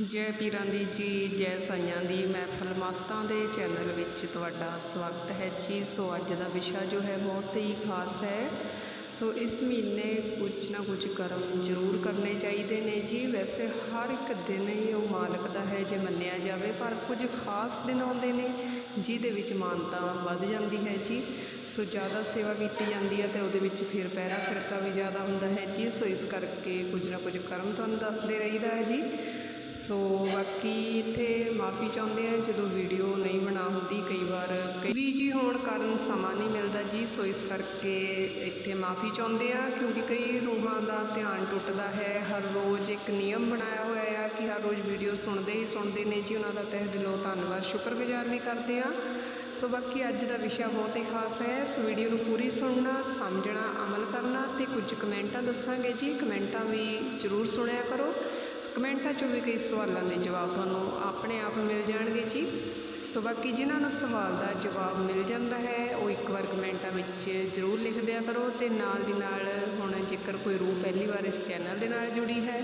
ਜੈ ਪੀਰਾਂ ਦੀ ਜੀ, ਜੈ ਸਾਈਆਂ ਦੀ। ਮਹਿਫਲ ਮਸਤਾਂ ਦੇ ਚੈਨਲ ਵਿੱਚ ਤੁਹਾਡਾ ਸਵਾਗਤ ਹੈ ਜੀ। ਸੋ ਅੱਜ ਦਾ ਵਿਸ਼ਾ ਜੋ ਹੈ ਬਹੁਤ ਹੀ ਖਾਸ ਹੈ। ਸੋ ਇਸ ਮਹੀਨੇ ਕੁਝ ਨਾ ਕੁਝ ਕਰਮ ਜ਼ਰੂਰ ਕਰਨੇ ਚਾਹੀਦੇ ਨੇ ਜੀ। ਵੈਸੇ ਹਰ ਇੱਕ ਦਿਨ ਹੀ ਉਹ ਮਾਲਕ ਦਾ ਹੈ ਜੇ ਮੰਨਿਆ ਜਾਵੇ, ਪਰ ਕੁਝ ਖਾਸ ਦਿਨ ਆਉਂਦੇ ਨੇ ਜਿਹਦੇ ਵਿੱਚ ਮਾਨਤਾ ਵੱਧ ਜਾਂਦੀ ਹੈ ਜੀ। ਸੋ ਜ਼ਿਆਦਾ ਸੇਵਾ ਕੀਤੀ ਜਾਂਦੀ ਹੈ ਤੇ ਉਹਦੇ ਵਿੱਚ ਫਿਰ ਪੈਰਾ ਫਿਰਕਾ ਵੀ ਜ਼ਿਆਦਾ ਹੁੰਦਾ ਹੈ ਜੀ। ਸੋ ਇਸ ਕਰਕੇ ਕੁਝ ਨਾ ਕੁਝ ਕਰਮ ਤੁਹਾਨੂੰ ਦੱਸਦੇ ਰਹੀਦਾ ਹੈ ਜੀ। ਸੋ ਬਾਕੀ ਇੱਥੇ ਮਾਫੀ ਚਾਹੁੰਦੇ ਆ ਜਦੋਂ ਵੀਡੀਓ ਨਹੀਂ ਬਣਾ ਹੁੰਦੀ ਕਈ ਵਾਰ, ਕਈ ਬਿਜ਼ੀ ਹੋਣ ਕਾਰਨ ਸਮਾਂ ਨਹੀਂ ਮਿਲਦਾ ਜੀ, ਸੋ ਇਸ ਕਰਕੇ ਇੱਥੇ ਮਾਫੀ ਚਾਹੁੰਦੇ ਆ ਕਿਉਂਕਿ ਕਈ ਰੂਹਾਂ ਦਾ ਧਿਆਨ ਟੁੱਟਦਾ ਹੈ। ਹਰ ਰੋਜ਼ ਇੱਕ ਨਿਯਮ ਬਣਾਇਆ ਹੋਇਆ ਆ ਕਿ ਹਰ ਰੋਜ਼ ਵੀਡੀਓ ਸੁਣਦੇ ਹੀ ਸੁਣਦੇ ਨੇ ਜੀ, ਉਹਨਾਂ ਦਾ ਤਹਿ ਦਿਲੋਂ ਧੰਨਵਾਦ, ਸ਼ੁਕਰਗੁਜ਼ਾਰ ਵੀ ਕਰਦੇ ਆ ਸੋ ਬਾਕੀ ਅੱਜ ਦਾ ਵਿਸ਼ਾ ਬਹੁਤ ਹੀ ਖਾਸ ਹੈ ਸੋ ਵੀਡੀਓ ਨੂੰ ਪੂਰੀ ਸੁਣਨਾ, ਸਮਝਣਾ, ਅਮਲ ਕਰਨਾ ਤੇ ਕੁਝ ਕਮੈਂਟਾਂ ਦੱਸਾਂਗੇ ਜੀ, ਕਮੈਂਟਾਂ ਵੀ ਜ਼ਰੂਰ ਸੁਣਿਆ ਕਰੋ। ਕਮੈਂਟਾਂ 'ਚੋਂ ਵੀ ਕਈ ਸਵਾਲਾਂ ਦੇ ਜਵਾਬ ਤੁਹਾਨੂੰ ਆਪਣੇ ਆਪ ਮਿਲ ਜਾਣਗੇ ਜੀ। ਸੋ ਬਾਕੀ ਜਿਨ੍ਹਾਂ ਨੂੰ ਸਵਾਲ ਦਾ ਜਵਾਬ ਮਿਲ ਜਾਂਦਾ ਹੈ, ਉਹ ਇੱਕ ਵਾਰ ਕਮੈਂਟਾਂ ਵਿੱਚ ਜ਼ਰੂਰ ਲਿਖ ਦਿਆ ਕਰੋ ਤੇ ਨਾਲ ਦੀ ਨਾਲ ਹੁਣ ਜੇਕਰ ਕੋਈ ਰੂਹ ਪਹਿਲੀ ਵਾਰ ਇਸ ਚੈਨਲ ਦੇ ਨਾਲ ਜੁੜੀ ਹੈ,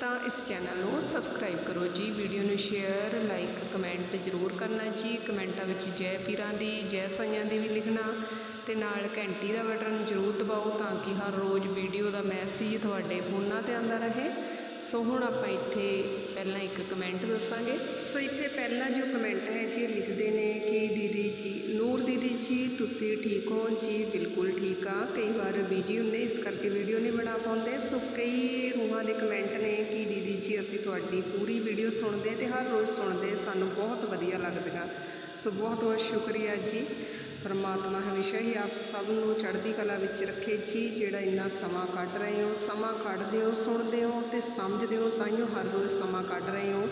ਤਾਂ ਇਸ ਚੈਨਲ ਨੂੰ ਸਬਸਕ੍ਰਾਈਬ ਕਰੋ ਜੀ। ਵੀਡੀਓ ਨੂੰ ਸ਼ੇਅਰ, ਲਾਈਕ, ਕਮੈਂਟ ਜ਼ਰੂਰ ਕਰਨਾ ਜੀ। ਕਮੈਂਟਾਂ ਵਿੱਚ ਜੈ ਪੀਰਾਂ ਦੀ, ਜੈ ਸਾਈਆਂ ਦੀ ਵੀ ਲਿਖਣਾ ਤੇ ਨਾਲ ਘੰਟੀ ਦਾ ਬਟਨ ਜ਼ਰੂਰ ਦਬਾਓ ਤਾਂ ਕਿ ਹਰ ਰੋਜ਼ ਵੀਡੀਓ ਦਾ ਮੈਸੇਜ ਤੁਹਾਡੇ ਫੋਨਾਂ ਤੇ ਆਉਂਦਾ ਰਹੇ। ਸੋ ਹੁਣ ਆਪਾਂ ਇੱਥੇ ਪਹਿਲਾਂ ਇੱਕ ਕਮੈਂਟ ਦੱਸਾਂਗੇ। ਸੋ ਇੱਥੇ ਪਹਿਲਾ ਜੋ ਕਮੈਂਟ ਹੈ, ਜੀ ਲਿਖਦੇ ਨੇ ਕਿ ਦੀਦੀ ਜੀ, ਨੂਰ ਦੀਦੀ ਜੀ, ਤੁਸੀਂ ਠੀਕ ਹੋ? ਜੀ, ਬਿਲਕੁਲ ਠੀਕ ਆ। ਕਈ ਵਾਰ ਬਿਜ਼ੀ ਹੁੰਦੇ, ਇਸ ਕਰਕੇ ਵੀਡੀਓ ਨਹੀਂ ਬਣਾ ਪਾਉਂਦੇ। ਸੋ ਕਈ ਰੂਹਾਂ ਦੇ ਕਮੈਂਟ ਨੇ ਕਿ ਦੀਦੀ ਜੀ, ਅਸੀਂ ਤੁਹਾਡੀ ਪੂਰੀ ਵੀਡੀਓ ਸੁਣਦੇ ਤੇ ਹਰ ਰੋਜ਼ ਸੁਣਦੇ। ਸਾਨੂੰ ਬਹੁਤ ਵਧੀਆ ਲੱਗਦੀਆਂ। ਸੋ ਬਹੁਤ ਬਹੁਤ ਸ਼ੁਕਰੀਆ ਜੀ। ਪਰਮਾਤਮਾ ਹਮੇਸ਼ਾ ਹੀ ਆਪ ਸਭ ਨੂੰ ਚੜ੍ਹਦੀ ਕਲਾ ਵਿੱਚ ਰੱਖੇ। ਜੀ ਜਿਹੜਾ ਇੰਨਾ ਸਮਾਂ ਕੱਢ ਰਹੇ ਹੋ, ਸਮਾਂ ਕੱਢਦੇ ਹੋ, ਸੁਣਦੇ ਹੋ ਤੇ ਸਮਝਦੇ ਹੋ, ਤਾਂ ਹੀ ਹਰ ਰੋਜ਼ ਸਮਾਂ ਕੱਢ ਰਹੇ ਹੋ।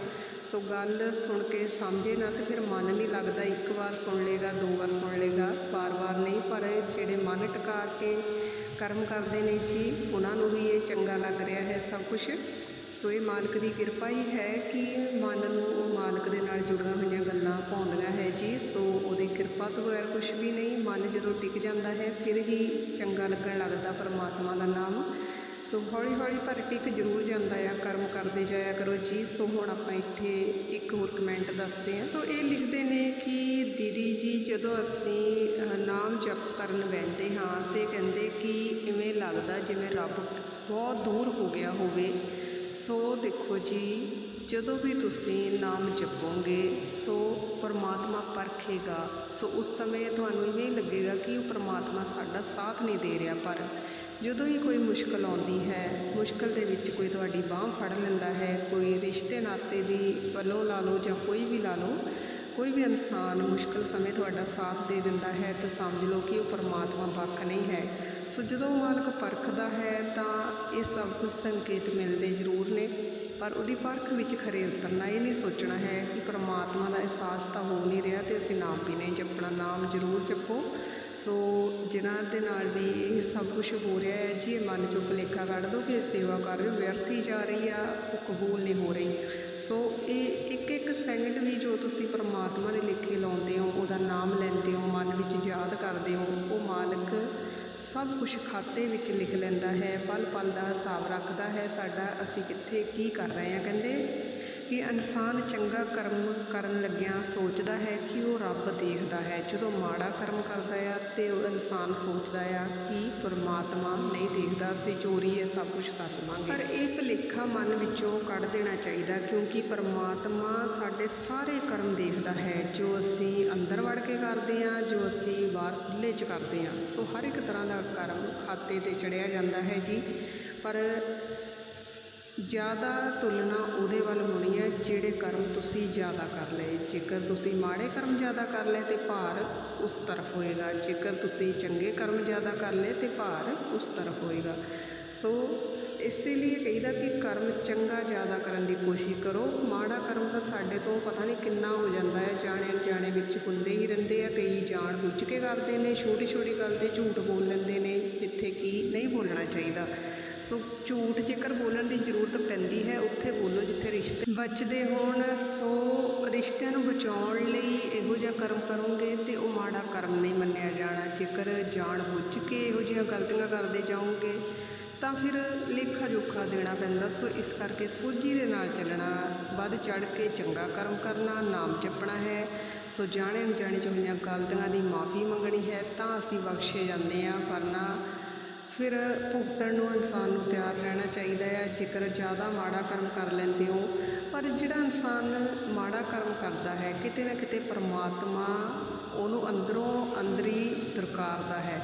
ਸੋ ਗੱਲ ਸੁਣ ਕੇ ਸਮਝੇ ਨਾ ਤੇ ਫਿਰ ਮਨ ਨਹੀਂ ਲੱਗਦਾ ਇੱਕ ਵਾਰ ਸੁਣ ਲੇਗਾ ਦੋ ਵਾਰ ਸੁਣ ਲੇਗਾ ਵਾਰ-ਵਾਰ ਨਹੀਂ, ਪਰ ਜਿਹੜੇ ਮਨ ਟਿਕਾ ਕੇ ਕਰਮ ਕਰਦੇ ਨੇ ਜੀ, ਉਹਨਾਂ ਨੂੰ ਵੀ ਇਹ ਚੰਗਾ ਲੱਗ ਰਿਹਾ ਹੈ ਸਭ ਕੁਝ ਸੋ ਇਹ ਮਾਲਕ ਦੀ ਕਿਰਪਾ ਹੀ ਹੈ ਕਿ ਮਨ ਨੂੰ ਉਹ ਮਾਲਕ ਦੇ ਨਾਲ ਜੁੜੀਆਂ ਹੋਈਆਂ ਗੱਲਾਂ ਪਾਉਂਦੀਆਂ ਹੈ ਜੀ। ਸੋ ਉਹਦੀ ਕਿਰਪਾ ਤੋਂ ਬਗੈਰ ਕੁਝ ਵੀ ਨਹੀਂ, ਮਨ ਜਦੋਂ ਟਿਕ ਜਾਂਦਾ ਹੈ, ਫਿਰ ਹੀ ਚੰਗਾ ਲੱਗਣ ਲੱਗਦਾ ਪਰਮਾਤਮਾ ਦਾ ਨਾਮ। ਸੋ ਹੌਲੀ ਹੌਲੀ ਪਰ ਟਿਕ ਜ਼ਰੂਰ ਜਾਂਦਾ ਆ, ਕਰਮ ਕਰਦੇ ਜਾਇਆ ਕਰੋ ਜੀ। ਸੋ ਹੁਣ ਆਪਾਂ ਇੱਥੇ ਇੱਕ ਹੋਰ ਕਮੈਂਟ ਦੱਸਦੇ ਹਾਂ। ਸੋ ਇਹ ਲਿਖਦੇ ਨੇ ਕਿ, ਦੀਦੀ ਜੀ, ਜਦੋਂ ਅਸੀਂ ਨਾਮ ਜਪ ਕਰਨ ਬੈਠਦੇ ਹਾਂ ਤੇ ਕਹਿੰਦੇ ਕਿ ਇਵੇਂ ਲੱਗਦਾ ਜਿਵੇਂ ਰੱਬ ਬਹੁਤ ਦੂਰ ਹੋ ਗਿਆ ਹੋਵੇ। ਸੋ ਦੇਖੋ ਜੀ, ਜਦੋਂ ਵੀ ਤੁਸੀਂ ਨਾਮ ਜਪੋਗੇ, ਸੋ ਪਰਮਾਤਮਾ ਪਰਖੇਗਾ। ਸੋ ਉਸ ਸਮੇਂ ਤੁਹਾਨੂੰ ਇਵੇਂ ਲੱਗੇਗਾ ਕਿ ਉਹ ਪਰਮਾਤਮਾ ਸਾਡਾ ਸਾਥ ਨਹੀਂ ਦੇ ਰਿਹਾ। ਪਰ ਜਦੋਂ ਹੀ ਕੋਈ ਮੁਸ਼ਕਲ ਆਉਂਦੀ ਹੈ, ਮੁਸ਼ਕਲ ਦੇ ਵਿੱਚ ਕੋਈ ਤੁਹਾਡੀ ਬਾਹ ਫੜ ਲੈਂਦਾ ਹੈ, ਕੋਈ ਰਿਸ਼ਤੇ ਨਾਤੇ ਦੀ ਵੱਲੋਂ ਲਾ ਲਓ ਜਾਂ ਕੋਈ ਵੀ ਲਾ ਲਓ, ਕੋਈ ਵੀ ਇਨਸਾਨ ਮੁਸ਼ਕਲ ਸਮੇਂ ਤੁਹਾਡਾ ਸਾਥ ਦੇ ਦਿੰਦਾ ਹੈ, ਤਾਂ ਸਮਝ ਲਓ ਕਿ ਉਹ ਪਰਮਾਤਮਾ ਵੱਖ ਨਹੀਂ ਹੈ। ਸੋ ਜਦੋਂ ਮਾਲਕ ਪਰਖਦਾ ਹੈ ਤਾਂ ਇਹ ਸਭ ਕੁਝ ਸੰਕੇਤ ਮਿਲਦੇ ਜ਼ਰੂਰ ਨੇ। ਪਰ ਉਹਦੀ ਪਰਖ ਵਿੱਚ ਖਰੇ ਉਤਰਨਾ, ਇਹ ਨਹੀਂ ਸੋਚਣਾ ਹੈ ਕਿ ਪਰਮਾਤਮਾ ਦਾ ਅਹਿਸਾਸ ਤਾਂ ਹੋ ਨਹੀਂ ਰਿਹਾ ਤੇ ਅਸੀਂ ਨਾਮ ਵੀ ਨਹੀਂ ਜਪਣਾ ਨਾਮ ਜ਼ਰੂਰ ਜਪੋ। ਸੋ ਜਿਨ੍ਹਾਂ ਦੇ ਨਾਲ ਵੀ ਇਹ ਸਭ ਕੁਝ ਹੋ ਰਿਹਾ ਹੈ, ਜੀ ਮਨ ਚੋਂ ਭੁਲੇਖਾ ਕੱਢ ਦਿਓ ਕਿ ਸੇਵਾ ਕਰ ਰਹੇ ਹੋ, ਵਿਅਰਥ ਹੀ ਜਾ ਰਹੀ ਆ, ਉਹ ਕਬੂਲ ਨਹੀਂ ਹੋ ਰਹੀ। ਸੋ ਇਹ ਇੱਕ ਇੱਕ ਸੈਕਿੰਡ ਵੀ ਜੋ ਤੁਸੀਂ ਪਰਮਾਤਮਾ ਦੇ ਲੇਖੇ ਲਾਉਂਦੇ ਹੋ, ਉਹਦਾ ਨਾਮ ਲੈਂਦੇ ਹੋ, ਮਨ ਵਿੱਚ ਯਾਦ ਕਰਦੇ ਹੋ, ਉਹ ਮਾਲਕ ਸਭ ਕੁਝ ਖਾਤੇ ਵਿੱਚ ਲਿਖ ਲੈਂਦਾ ਹੈ ਪਲ ਪਲ ਦਾ ਹਿਸਾਬ ਰੱਖਦਾ ਹੈ, ਸਾਡਾ ਅਸੀਂ ਕਿੱਥੇ ਕੀ ਕਰ ਰਹੇ ਹਾਂ? ਕਹਿੰਦੇ ਕਿ ਇਨਸਾਨ ਚੰਗਾ ਕਰਮ ਕਰਨ ਲੱਗਿਆ ਸੋਚਦਾ ਹੈ ਕਿ ਉਹ ਰੱਬ ਦੇਖਦਾ ਹੈ। ਜਦੋਂ ਮਾੜਾ ਕਰਮ ਕਰਦਾ ਆ ਤੇ ਉਹ ਇਨਸਾਨ ਸੋਚਦਾ ਆ ਕਿ ਪਰਮਾਤਮਾ ਨਹੀਂ ਦੇਖਦਾ, ਅਸੀਂ ਚੋਰੀ ਇਹ ਸਭ ਕੁਝ ਕਰ ਲਵਾਂਗੇ ਪਰ ਇਹ ਭੁਲੇਖਾ ਮਨ ਵਿੱਚੋਂ ਕੱਢ ਦੇਣਾ ਚਾਹੀਦਾ ਕਿਉਂਕਿ ਪਰਮਾਤਮਾ ਸਾਡੇ ਸਾਰੇ ਕਰਮ ਦੇਖਦਾ ਹੈ, ਜੋ ਅਸੀਂ ਅੰਦਰ ਵੜ ਕੇ ਕਰਦੇ ਹਾਂ, ਜੋ ਅਸੀਂ ਬਾਹਰ ਖੁੱਲ੍ਹੇ 'ਚ ਕਰਦੇ ਹਾਂ। ਸੋ ਹਰ ਇੱਕ ਤਰ੍ਹਾਂ ਦਾ ਕਰਮ ਖਾਤੇ ਤੇ ਚੜਿਆ ਜਾਂਦਾ ਹੈ ਜੀ। ਪਰ ਜ਼ਿਆਦਾ ਤੁਲਨਾ ਉਹਦੇ ਵੱਲ ਹੋਣੀ ਹੈ, ਜਿਹੜੇ ਕਰਮ ਤੁਸੀਂ ਜ਼ਿਆਦਾ ਕਰ ਲਏ। ਜੇਕਰ ਤੁਸੀਂ ਮਾੜੇ ਕਰਮ ਜ਼ਿਆਦਾ ਕਰ ਲਏ, ਤੇ ਭਾਰ ਉਸ ਤਰਫ ਹੋਏਗਾ। ਜੇਕਰ ਤੁਸੀਂ ਚੰਗੇ ਕਰਮ ਜ਼ਿਆਦਾ ਕਰ ਲਏ, ਤੇ ਭਾਰ ਉਸ ਤਰਫ ਹੋਏਗਾ। ਸੋ ਇਸੇ ਲਈ ਕਹੀਦਾ ਕਿ ਕਰਮ ਚੰਗਾ ਜ਼ਿਆਦਾ ਕਰਨ ਦੀ ਕੋਸ਼ਿਸ਼ ਕਰੋ। ਮਾੜਾ ਕਰਮ ਤਾਂ ਸਾਡੇ ਤੋਂ ਪਤਾ ਨਹੀਂ ਕਿੰਨਾ ਹੋ ਜਾਂਦਾ ਹੈ। ਜਾਣੇ ਅਣਜਾਣੇ ਵਿੱਚ ਹੁੰਦੇ ਹੀ ਰਹਿੰਦੇ ਆ। ਕਈ ਜਾਣ ਬੁੱਝ ਕੇ ਕਰਦੇ ਨੇ ਛੋਟੀ ਛੋਟੀ ਗੱਲ ਤੇ ਝੂਠ ਬੋਲ ਲੈਂਦੇ ਨੇ, ਜਿੱਥੇ ਕਿ ਨਹੀਂ ਬੋਲਣਾ ਚਾਹੀਦਾ। ਸੋ ਝੂਠ ਜੇਕਰ ਬੋਲਣ ਦੀ ਜ਼ਰੂਰਤ ਪੈਂਦੀ ਹੈ, ਉੱਥੇ ਬੋਲੋ ਜਿੱਥੇ ਰਿਸ਼ਤੇ ਬਚਦੇ ਹੋਣ, ਸੋ ਰਿਸ਼ਤਿਆਂ ਨੂੰ ਬਚਾਉਣ ਲਈ ਇਹੋ ਜਿਹਾ ਕਰਮ ਕਰੋਗੇ ਤੇ ਉਹ ਮਾੜਾ ਕਰਮ ਨਹੀਂ ਮੰਨਿਆ ਜਾਣਾ। ਜੇਕਰ ਜਾਣ ਬੁੱਝ ਕੇ ਇਹੋ ਜਿਹੀਆਂ ਗਲਤੀਆਂ ਕਰਦੇ ਜਾਓਗੇ, ਤਾਂ ਫਿਰ ਲੇਖਾ ਜੋਖਾ ਦੇਣਾ ਪੈਂਦਾ। ਸੋ ਇਸ ਕਰਕੇ ਸੋਝੀ ਦੇ ਨਾਲ ਚੱਲਣਾ, ਵੱਧ ਚੜ ਕੇ ਚੰਗਾ ਕਰਮ ਕਰਨਾ, ਨਾਮ ਜਪਣਾ ਹੈ। ਸੋ ਜਾਣੇ ਅਣਜਾਣੇ ਚ ਹੋਈਆਂ ਗਲਤੀਆਂ ਦੀ ਮਾਫੀ ਮੰਗਣੀ ਹੈ, ਤਾਂ ਅਸੀਂ ਬਖਸ਼ੇ ਜਾਂਦੇ ਆ ਵਰਨਾ ਫਿਰ ਭੁਗਤਣ ਨੂੰ ਇਨਸਾਨ ਨੂੰ ਤਿਆਰ ਰਹਿਣਾ ਚਾਹੀਦਾ ਆ ਜੇਕਰ ਜ਼ਿਆਦਾ ਮਾੜਾ ਕਰਮ ਕਰ ਲੈਂਦੇ ਹੋ, ਪਰ ਜਿਹੜਾ ਇਨਸਾਨ ਮਾੜਾ ਕਰਮ ਕਰਦਾ ਹੈ, ਕਿਤੇ ਨਾ ਕਿਤੇ ਪਰਮਾਤਮਾ ਉਹਨੂੰ ਅੰਦਰੋਂ ਅੰਦਰੀ ਦਰਕਾਰਦਾ ਹੈ।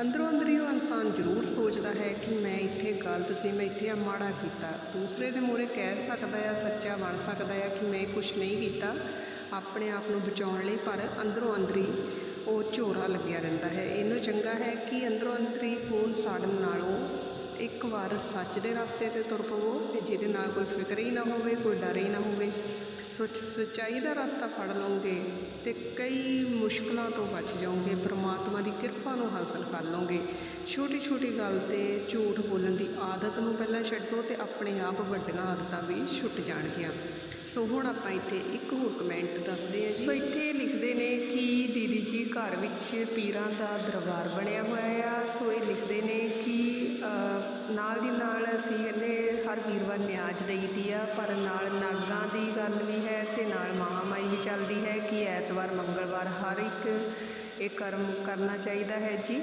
ਅੰਦਰੋਂ ਅੰਦਰੀ ਉਹ ਇਨਸਾਨ ਜ਼ਰੂਰ ਸੋਚਦਾ ਹੈ ਕਿ ਮੈਂ ਇੱਥੇ ਗਲਤ ਸੀ, ਮੈਂ ਇੱਥੇ ਆ ਮਾੜਾ ਕੀਤਾ। ਦੂਸਰੇ ਦੇ ਮੂਹਰੇ ਕਹਿ ਸਕਦਾ ਆ ਸੱਚਾ ਬਣ ਸਕਦਾ ਆ ਕਿ ਮੈਂ ਕੁਝ ਨਹੀਂ ਕੀਤਾ, ਆਪਣੇ ਆਪ ਨੂੰ ਬਚਾਉਣ ਲਈ, ਪਰ ਅੰਦਰੋਂ ਅੰਦਰੀ ਉਹ ਝੋਰਾ ਲੱਗਿਆ ਰਹਿੰਦਾ ਹੈ। ਇਹਨੂੰ ਚੰਗਾ ਹੈ ਕਿ ਅੰਦਰੋਂ ਅੰਦਰੀ ਖੂਨ ਸਾੜਨ ਨਾਲੋਂ ਇੱਕ ਵਾਰ ਸੱਚ ਦੇ ਰਸਤੇ ਤੇ ਤੁਰ ਪਵੋ ਤੇ ਜਿਹਦੇ ਨਾਲ ਕੋਈ ਫਿਕਰ ਹੀ ਨਾ ਹੋਵੇ, ਕੋਈ ਡਰ ਹੀ ਨਾ ਹੋਵੇ। ਸੋ ਸੱਚਾਈ ਦਾ ਰਸਤਾ ਫੜ ਲਓਗੇ ਅਤੇ ਕਈ ਮੁਸ਼ਕਲਾਂ ਤੋਂ ਬਚ ਜਾਓਗੇ, ਪਰਮਾਤਮਾ ਦੀ ਕਿਰਪਾ ਨੂੰ ਹਾਸਲ ਕਰ ਲਓਗੇ। ਛੋਟੀ ਛੋਟੀ ਗੱਲ ਤੇ ਝੂਠ ਬੋਲਣ ਦੀ ਆਦਤ ਨੂੰ ਪਹਿਲਾਂ ਛੱਡੋ ਅਤੇ ਆਪਣੇ ਆਪ ਵੱਡੀਆਂ ਆਦਤਾਂ ਵੀ ਛੁੱਟ ਜਾਣਗੀਆਂ। ਸੋ ਹੁਣ ਆਪਾਂ ਇੱਥੇ ਇੱਕ ਹੋਰ ਕਮੈਂਟ ਦੱਸਦੇ ਹਾਂ ਸੋ ਇੱਥੇ ਲਿਖਦੇ ਨੇ ਕਿ ਦੀਦੀ ਜੀ ਘਰ ਵਿੱਚ ਪੀਰਾਂ ਦਾ ਦਰਬਾਰ ਬਣਿਆ ਹੋਇਆ ਆ। ਸੋ ਇਹ ਲਿਖਦੇ ਨੇ ਕਿ ਨਾਲ ਦੀ ਨਾਲ ਅਸੀਂ ਕਹਿੰਦੇ ਹਰ ਵੀਰਵਾਰ ਨਿਆਜ ਦੇਈਦੀ ਆ, ਪਰ ਨਾਲ ਨਾਗਾਂ ਦੀ ਗੱਲ ਨਾਲ ਮਹਾਮਾਈ ਵੀ ਚੱਲਦੀ ਹੈ ਕਿ ਐਤਵਾਰ, ਮੰਗਲਵਾਰ ਹਰ ਇੱਕ ਇਹ ਕਰਮ ਕਰਨਾ ਚਾਹੀਦਾ ਹੈ ਜੀ।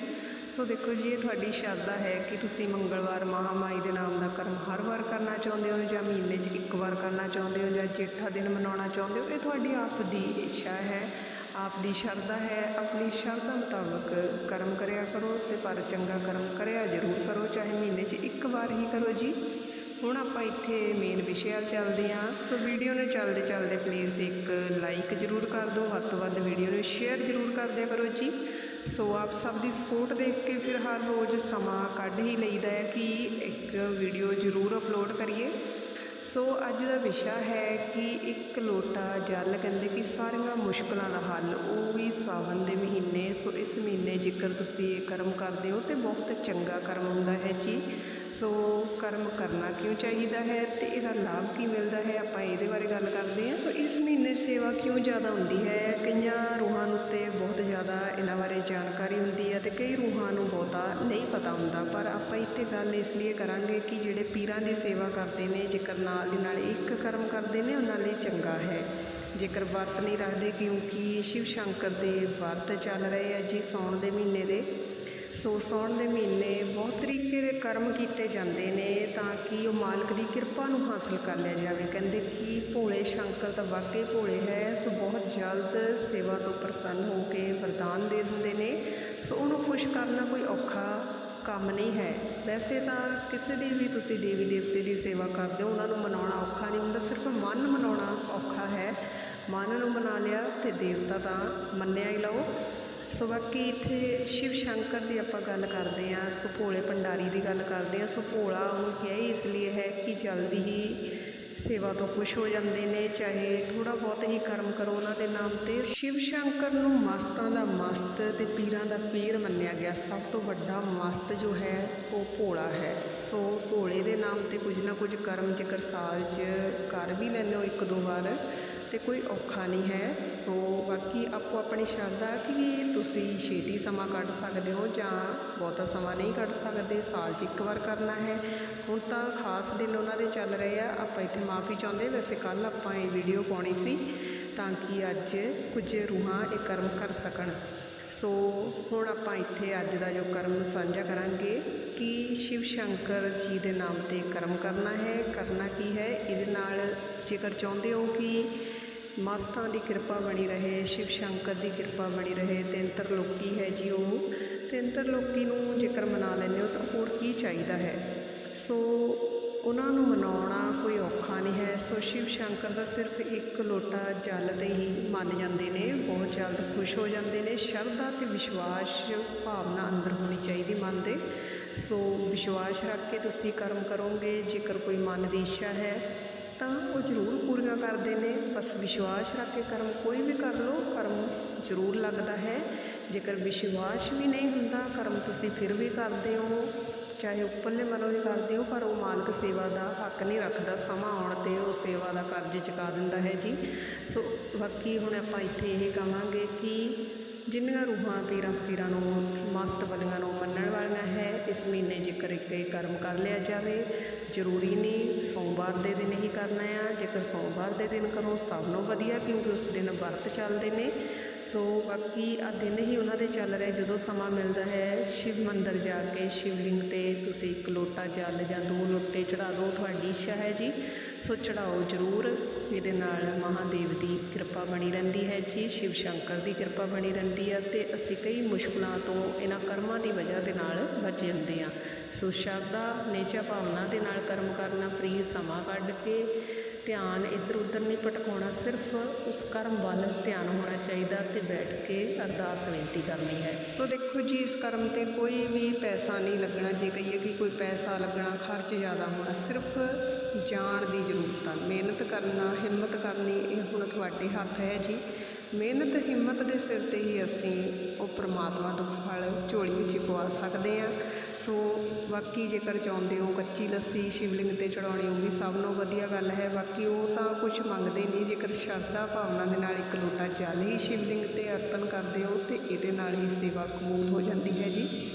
ਸੋ ਦੇਖੋ ਜੀ, ਇਹ ਤੁਹਾਡੀ ਸ਼ਰਧਾ ਹੈ ਕਿ ਤੁਸੀਂ ਮੰਗਲਵਾਰ ਮਹਾਮਾਈ ਦੇ ਨਾਮ ਦਾ ਕਰਮ ਹਰ ਵਾਰ ਕਰਨਾ ਚਾਹੁੰਦੇ ਹੋ ਜਾਂ ਮਹੀਨੇ 'ਚ ਇੱਕ ਵਾਰ ਕਰਨਾ ਚਾਹੁੰਦੇ ਹੋ ਜਾਂ ਜੇਠਾ ਦਿਨ ਮਨਾਉਣਾ ਚਾਹੁੰਦੇ ਹੋ, ਇਹ ਤੁਹਾਡੀ ਆਪ ਦੀ ਇੱਛਾ ਹੈ, ਆਪ ਦੀ ਸ਼ਰਧਾ ਹੈ। ਆਪਣੀ ਸ਼ਰਧਾ ਮੁਤਾਬਕ ਕਰਮ ਕਰਿਆ ਕਰੋ ਤੇ ਪਰ ਚੰਗਾ ਕਰਮ ਕਰਿਆ ਜ਼ਰੂਰ ਕਰੋ, ਚਾਹੇ ਮਹੀਨੇ 'ਚ ਇੱਕ ਵਾਰ ਹੀ ਕਰੋ ਜੀ। ਹੁਣ ਆਪਾਂ ਇੱਥੇ ਮੇਨ ਵਿਸ਼ੇ ਵੱਲ ਚੱਲਦੇ ਹਾਂ। ਸੋ ਵੀਡੀਓ ਨੂੰ ਚੱਲਦੇ ਚੱਲਦੇ ਪਲੀਜ਼ ਇੱਕ ਲਾਈਕ ਜ਼ਰੂਰ ਕਰ ਦਿਓ। ਵੱਧ ਤੋਂ ਵੱਧ ਵੀਡੀਓ ਨੂੰ ਸ਼ੇਅਰ ਜ਼ਰੂਰ ਕਰ ਦਿਆ ਕਰੋ ਜੀ। ਸੋ ਆਪ ਸਭ ਦੀ ਸਪੋਰਟ ਦੇਖ ਕੇ ਫਿਰ ਹਰ ਰੋਜ਼ ਸਮਾਂ ਕੱਢ ਹੀ ਲਈਦਾ ਹੈ ਕਿ ਇੱਕ ਵੀਡੀਓ ਜ਼ਰੂਰ ਅਪਲੋਡ ਕਰੀਏ। ਸੋ ਅੱਜ ਦਾ ਵਿਸ਼ਾ ਹੈ ਕਿ ਇੱਕ ਲੋਟਾ ਜਲ ਕਹਿੰਦੇ ਕਿ ਸਾਰੀਆਂ ਮੁਸ਼ਕਲਾਂ ਦਾ ਹੱਲ, ਉਹ ਵੀ ਸਾਵਨ ਦੇ ਮਹੀਨੇ। ਸੋ ਇਸ ਮਹੀਨੇ ਜੇਕਰ ਤੁਸੀਂ ਇਹ ਕਰਮ ਕਰਦੇ ਹੋ ਤੇ ਬਹੁਤ ਚੰਗਾ ਕਰਮ ਹੁੰਦਾ ਹੈ ਜੀ। ਸੋ ਕਰਮ ਕਰਨਾ ਕਿਉਂ ਚਾਹੀਦਾ ਹੈ ਤੇ ਇਹਦਾ ਲਾਭ ਕੀ ਮਿਲਦਾ ਹੈ? ਆਪਾਂ ਇਹਦੇ ਬਾਰੇ ਗੱਲ ਕਰਦੇ ਹਾਂ। ਸੋ ਇਸ ਮਹੀਨੇ ਸੇਵਾ ਕਿਉਂ ਜ਼ਿਆਦਾ ਹੁੰਦੀ ਹੈ? ਕਈਆਂ ਰੂਹਾਂ ਨੂੰ ਤੇ ਬਹੁਤ ਜ਼ਿਆਦਾ ਇਹਨਾਂ ਬਾਰੇ ਜਾਣਕਾਰੀ ਹੁੰਦੀ ਹੈ ਤੇ ਕਈ ਰੂਹਾਂ ਨੂੰ ਬਹੁਤਾ ਨਹੀਂ ਪਤਾ ਹੁੰਦਾ। ਪਰ ਆਪਾਂ ਇੱਥੇ ਗੱਲ ਇਸ ਲਈ ਕਰਾਂਗੇ ਕਿ ਜਿਹੜੇ ਪੀਰਾਂ ਦੀ ਸੇਵਾ ਕਰਦੇ ਨੇ, ਜੇਕਰ ਨਾਲ ਦੀ ਨਾਲ ਇੱਕ ਕਰਮ ਕਰਦੇ ਨੇ, ਉਹਨਾਂ ਲਈ ਚੰਗਾ ਹੈ। ਜੇਕਰ ਵਰਤ ਨਹੀਂ ਰੱਖਦੇ ਕਿਉਂਕਿ ਸ਼ਿਵ ਸ਼ੰਕਰ ਦੇ ਵਰਤ ਚੱਲ ਰਹੇ ਆ, ਜੀ ਸੌਣ ਦੇ ਮਹੀਨੇ ਦੇ, ਸੋ ਸੌਣ ਦੇ ਮਹੀਨੇ ਬਹੁਤ ਕਰਮ ਕੀਤੇ ਜਾਂਦੇ ਨੇ ਤਾਂ ਕਿ ਉਹ ਮਾਲਕ ਦੀ ਕਿਰਪਾ ਨੂੰ ਹਾਸਲ ਕਰ ਲਿਆ ਜਾਵੇ। ਕਹਿੰਦੇ ਕਿ ਭੋਲੇ ਸ਼ੰਕਰ ਤਾਂ ਵਾਕਈ ਭੋਲੇ ਹੈ, ਸੋ ਬਹੁਤ ਜਲਦ ਸੇਵਾ ਤੋਂ ਪ੍ਰਸੰਨ ਹੋ ਕੇ ਵਰਦਾਨ ਦੇ ਦਿੰਦੇ ਨੇ। ਸੋ ਉਹਨੂੰ ਖੁਸ਼ ਕਰਨਾ ਕੋਈ ਔਖਾ ਕੰਮ ਨਹੀਂ ਹੈ। ਵੈਸੇ ਤਾਂ ਕਿਸੇ ਦੀ ਵੀ ਤੁਸੀਂ ਦੇਵੀ ਦੇਵਤੇ ਦੀ ਸੇਵਾ ਕਰਦੇ ਹੋ, ਉਹਨਾਂ ਨੂੰ ਮਨਾਉਣਾ ਔਖਾ ਨਹੀਂ ਹੁੰਦਾ, ਸਿਰਫ ਮਨ ਮਨਾਉਣਾ ਔਖਾ ਹੈ। ਮਨ ਨੂੰ ਮਨਾ ਲਿਆ ਤੇ ਦੇਵਤਾ ਤਾਂ ਮੰਨਿਆ ਹੀ ਲਓ। ਸੋ ਬਾਕੀ ਇੱਥੇ ਸ਼ਿਵ ਸ਼ੰਕਰ ਦੀ ਆਪਾਂ ਗੱਲ ਕਰਦੇ ਹਾਂ, ਸੋ ਭੋਲੇ ਭੰਡਾਰੀ ਦੀ ਗੱਲ ਕਰਦੇ ਹਾਂ, ਸੋ ਭੋਲਾ ਉਹਨੂੰ ਹੈ ਹੀ, ਇਸ ਲਈ ਹੈ ਕਿ ਜਲਦੀ ਹੀ ਸੇਵਾ ਤੋਂ ਖੁਸ਼ ਹੋ ਜਾਂਦੇ ਨੇ, ਚਾਹੇ ਥੋੜਾ ਬਹੁਤ ਹੀ ਕਰਮ ਕਰੋ ਉਹਨਾਂ ਦੇ ਨਾਮ ਤੇ। ਸ਼ਿਵ ਸ਼ੰਕਰ ਨੂੰ ਮਸਤਾਂ ਦਾ ਮਸਤ ਤੇ ਪੀਰਾਂ ਦਾ ਪੀਰ ਮੰਨਿਆ ਗਿਆ। ਸਭ ਤੋਂ ਵੱਡਾ ਮਸਤ ਜੋ ਹੈ, ਉਹ ਭੋਲਾ ਹੈ। ਸੋ ਭੋਲੇ ਦੇ ਨਾਮ ਤੇ ਕੁਝ ਨਾ ਕੁਝ ਕਰਮ ਜੇਕਰ ਸਾਲ 'ਚ ਕਰ ਵੀ ਲੈਂਦੇ ਹੋ ਇੱਕ ਦੋ ਵਾਰ ਤੇ ਕੋਈ ਔਖਾ ਨਹੀਂ ਹੈ। ਸੋ ਬਾਕੀ ਆਪੋ ਆਪਣੀ ਸ਼ਰਧਾ ਕਿ ਤੁਸੀਂ ਛੇਤੀ ਸਮਾਂ ਕੱਢ ਸਕਦੇ ਹੋ ਜਾਂ ਬਹੁਤਾ ਸਮਾਂ ਨਹੀਂ ਕੱਢ ਸਕਦੇ, ਸਾਲ 'ਚ ਇੱਕ ਵਾਰ ਕਰਨਾ ਹੈ। ਹੁਣ ਤਾਂ ਖਾਸ ਦਿਨ ਉਹਨਾਂ ਦੇ ਚੱਲ ਰਹੇ ਆ। ਆਪਾਂ ਇੱਥੇ ਮਾਫੀ ਚਾਹੁੰਦੇ, ਵੈਸੇ ਕੱਲ ਆਪਾਂ ਇਹ ਵੀਡੀਓ ਪਾਉਣੀ ਸੀ ਤਾਂ ਕਿ ਅੱਜ ਕੁਝ ਰੂਹਾਂ ਇਹ ਕਰਮ ਕਰ ਸਕਣ। ਸੋ ਹੁਣ ਆਪਾਂ ਇੱਥੇ ਅੱਜ ਦਾ ਜੋ ਕਰਮ ਸਾਂਝਾ ਕਰਾਂਗੇ ਕਿ ਸ਼ਿਵ ਸ਼ੰਕਰ ਜੀ ਦੇ ਨਾਮ ਤੇ ਕਰਮ ਕਰਨਾ ਹੈ। ਕਰਨਾ ਕੀ ਹੈ? ਇਹਦੇ ਨਾਲ ਜੇਕਰ ਚਾਹੁੰਦੇ ਹੋ ਕਿ ਮਸਤਾਂ ਦੀ ਕਿਰਪਾ ਬਣੀ ਰਹੇ, ਸ਼ਿਵ ਸ਼ੰਕਰ ਦੀ ਕਿਰਪਾ ਬਣੀ ਰਹੇ, ਤਿੰਨ ਤਰਲੋਕੀ ਹੈ ਜੀ ਉਹ ਤਿੰਨ ਤਰਲੋਕੀ ਨੂੰ ਜੇਕਰ ਮਨਾ ਲੈਂਦੇ ਹੋ ਤਾਂ ਹੋਰ ਕੀ ਚਾਹੀਦਾ ਹੈ? ਸੋ ਉਹਨਾਂ ਨੂੰ ਮਨਾਉਣਾ ਕੋਈ ਔਖਾ ਨਹੀਂ ਹੈ। ਸੋ ਸ਼ਿਵ ਸ਼ੰਕਰ ਦਾ ਸਿਰਫ ਇੱਕ ਲੋਟਾ ਜਲ ਤੇ ਹੀ ਮੰਨ ਜਾਂਦੇ ਨੇ। ਬਹੁਤ ਜਲਦ ਖੁਸ਼ ਹੋ ਜਾਂਦੇ ਨੇ। ਸ਼ਰਧਾ ਤੇ ਵਿਸ਼ਵਾਸ ਭਾਵਨਾ ਅੰਦਰ ਹੋਣੀ ਚਾਹੀਦੀ ਮਨ ਦੇ ਸੋ ਵਿਸ਼ਵਾਸ ਰੱਖ ਕੇ ਤੁਸੀਂ ਕਰਮ ਕਰੋਗੇ। ਜੇਕਰ ਕੋਈ ਮਨ ਦੀ ਇੱਛਾ ਹੈ ਤਾਂ ਉਹ ਜ਼ਰੂਰ ਪੂਰੀਆਂ ਕਰਦੇ ਨੇ। ਬਸ ਵਿਸ਼ਵਾਸ ਰੱਖ ਕੇ ਕਰਮ ਕੋਈ ਵੀ ਕਰ ਲਓ, ਕਰਮ ਜ਼ਰੂਰ ਲੱਗਦਾ ਹੈ। ਜੇਕਰ ਵਿਸ਼ਵਾਸ ਵੀ ਨਹੀਂ ਹੁੰਦਾ, ਕਰਮ ਤੁਸੀਂ ਫਿਰ ਵੀ ਕਰਦੇ ਹੋ। ਚਾਹੇ ਉੱਪਰਲੇ ਮਨੋਂ ਵੀ ਕਰਦੇ ਹੋ, ਪਰ ਉਹ ਮਾਲਕ ਸੇਵਾ ਦਾ ਹੱਕ ਨਹੀਂ ਰੱਖਦਾ। ਸਮਾਂ ਆਉਣ ਤੇ ਉਹ ਸੇਵਾ ਦਾ ਕਰਜ਼ ਚੁਕਾ ਦਿੰਦਾ ਹੈ ਜੀ। ਸੋ ਬਾਕੀ ਹੁਣ ਆਪਾਂ ਇੱਥੇ ਇਹ ਕਹਾਂਗੇ ਕਿ ਜਿਨ੍ਹਾਂ ਰੂਹਾਂ ਪੀਰਾਂ ਫਕੀਰਾਂ ਨੂੰ ਮਸਤ ਬਲੀਆਂ ਨੂੰ ਮੰਨਣ ਵਾਲੀਆਂ ਹੈ, ਇਸ ਮਹੀਨੇ ਜੇਕਰ ਇੱਕ ਕਰਮ ਕਰ ਲਿਆ ਜਾਵੇ, ਜ਼ਰੂਰੀ ਨਹੀਂ ਸੋਮਵਾਰ ਦੇ ਦਿਨ ਹੀ ਕਰਨਾ ਆ, ਜੇਕਰ ਸੋਮਵਾਰ ਦੇ ਦਿਨ ਕਰੋ, ਸਭ ਨੂੰ ਵਧੀਆ, ਕਿਉਂਕਿ ਉਸ ਦਿਨ ਵਰਤ ਚੱਲਦੇ ਨੇ। ਸੋ ਬਾਕੀ ਆ ਦਿਨ ਹੀ ਉਹਨਾਂ ਦੇ ਚੱਲ ਰਹੇ, ਜਦੋਂ ਸਮਾਂ ਮਿਲਦਾ ਹੈ, ਸ਼ਿਵ ਮੰਦਰ ਜਾ ਕੇ ਸ਼ਿਵਲਿੰਗ ਤੇ ਤੁਸੀਂ ਇੱਕ ਲੋਟਾ ਜਲ ਜਾਂ ਦੋ ਲੋਟੇ ਚੜਾ ਦਿਓ, ਤੁਹਾਡੀ ਇੱਛਾ ਹੈ ਜੀ। ਸੋ ਚੜਾਓ ਜ਼ਰੂਰ। ਇਹਦੇ ਨਾਲ ਮਹਾਦੇਵ ਦੀ ਕਿਰਪਾ ਬਣੀ ਰਹਿੰਦੀ ਹੈ ਜੀ, ਸ਼ਿਵ ਸ਼ੰਕਰ ਦੀ ਕਿਰਪਾ ਬਣੀ ਰਹਿੰਦੀ ਹੈ ਤੇ ਅਸੀਂ ਕਈ ਮੁਸ਼ਕਲਾਂ ਤੋਂ ਇਹਨਾਂ ਕਰਮਾਂ ਦੀ ਵਜ੍ਹਾ ਦੇ ਨਾਲ ਬਚ ਜਾਂਦੇ ਹਾਂ। ਸੋ ਸ਼ਰਧਾ, ਨੇਚਾ ਭਾਵਨਾ ਦੇ ਨਾਲ ਕਰਮ ਕਰਨਾ, ਫ੍ਰੀ ਸਮਾਂ ਕੱਢ ਕੇ ਧਿਆਨ ਇੱਧਰ ਉੱਧਰ ਨਹੀਂ ਭਟਕਾਉਣਾ, ਸਿਰਫ ਉਸ ਕਰਮ ਵੱਲ ਧਿਆਨ ਹੋਣਾ ਚਾਹੀਦਾ ਤੇ ਬੈਠ ਕੇ ਅਰਦਾਸ ਬੇਨਤੀ ਕਰਨੀ ਹੈ। ਸੋ ਦੇਖੋ ਜੀ, ਇਸ ਕਰਮ ਤੇ ਕੋਈ ਵੀ ਪੈਸਾ ਨਹੀਂ ਲੱਗਣਾ। ਜੇ ਕਹੀਏ ਕਿ ਕੋਈ ਪੈਸਾ ਲੱਗਣਾ, ਖਰਚ ਜ਼ਿਆਦਾ ਹੋਣਾ, ਸਿਰਫ ਜਾਣ ਦੀ ਜ਼ਰੂਰਤ ਆ। ਮਿਹਨਤ ਕਰਨਾ ਹਿੰਮਤ ਕਰਨੀ ਇਹ ਹੁਣ ਤੁਹਾਡੇ ਹੱਥ ਹੈ ਜੀ। ਮਿਹਨਤ, ਹਿੰਮਤ ਦੇ ਸਿਰ ਤੇ ਹੀ ਅਸੀਂ ਉਹ ਪ੍ਰਮਾਤਮਾ ਤੋਂ ਫਲ, ਝੋਲੀ ਵਿੱਚ ਪਵਾ ਸਕਦੇ ਹਾਂ ਸੋ ਬਾਕੀ ਜੇਕਰ ਚਾਹੁੰਦੇ ਹੋ ਕੱਚੀ ਲੱਸੀ, ਸ਼ਿਵਲਿੰਗ ਤੇ ਚੜਾਉਣੀ ਉਹ ਵੀ ਸਭ ਨੂੰ ਵਧੀਆ ਗੱਲ ਹੈ। ਬਾਕੀ ਉਹ ਤਾਂ ਕੁਝ ਮੰਗਦੇ ਨਹੀਂ। ਜੇਕਰ ਸ਼ਰਧਾ ਭਾਵਨਾ ਦੇ ਨਾਲ ਇੱਕ ਲੋਟਾ ਜਲ ਹੀ ਸ਼ਿਵਲਿੰਗ ਤੇ ਅਰਪਣ ਕਰਦੇ ਹੋ, ਤੇ ਇਹਦੇ ਨਾਲ ਹੀ ਸੇਵਾ ਕਬੂਲ ਹੋ ਜਾਂਦੀ ਹੈ ਜੀ।